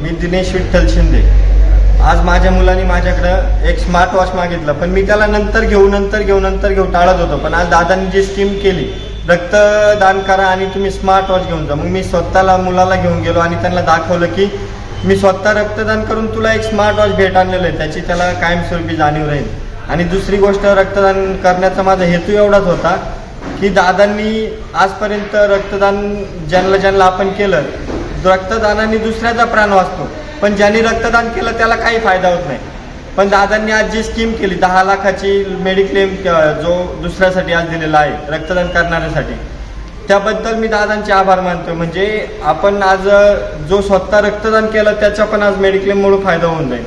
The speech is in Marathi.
मी दिनेश विठ्ठल शिंदे. आज माझ्या मुलांनी माझ्याकडं एक स्मार्ट वॉच मागितलं पण मी त्याला नंतर घेऊ नंतर घेऊ नंतर घेऊ टाळत होतो. पण आज दादांनी जी स्कीम केली रक्तदान करा आणि तुम्ही स्मार्ट वॉच घेऊन जा. मग मी स्वतःला मुलाला घेऊन गेलो आणि त्यांना दाखवलं की मी स्वतः रक्तदान करून तुला एक स्मार्ट वॉच भेट आणलेलं आहे. त्याची त्याला कायमस्वरूपी जाणीव राहील. आणि दुसरी गोष्ट रक्तदान करण्याचा माझा हेतू एवढाच होता की दादांनी आजपर्यंत रक्तदान ज्यांना ज्यांना आपण केलं रक्तदानाने दुसऱ्याचा प्राण वाचतो. पण ज्यांनी रक्तदान केलं त्याला काही फायदा होत नाही. पण दादांनी आज जी स्कीम केली दहा लाखाची मेडिक्लेम जो दुसऱ्यासाठी आज दिलेला आहे रक्तदान करणाऱ्यासाठी त्याबद्दल मी दादांचे आभार मानतो म्हणजे आपण आज जो स्वतः रक्तदान केलं त्याचा पण आज मेडिक्लेममुळे फायदा होऊन जाईल.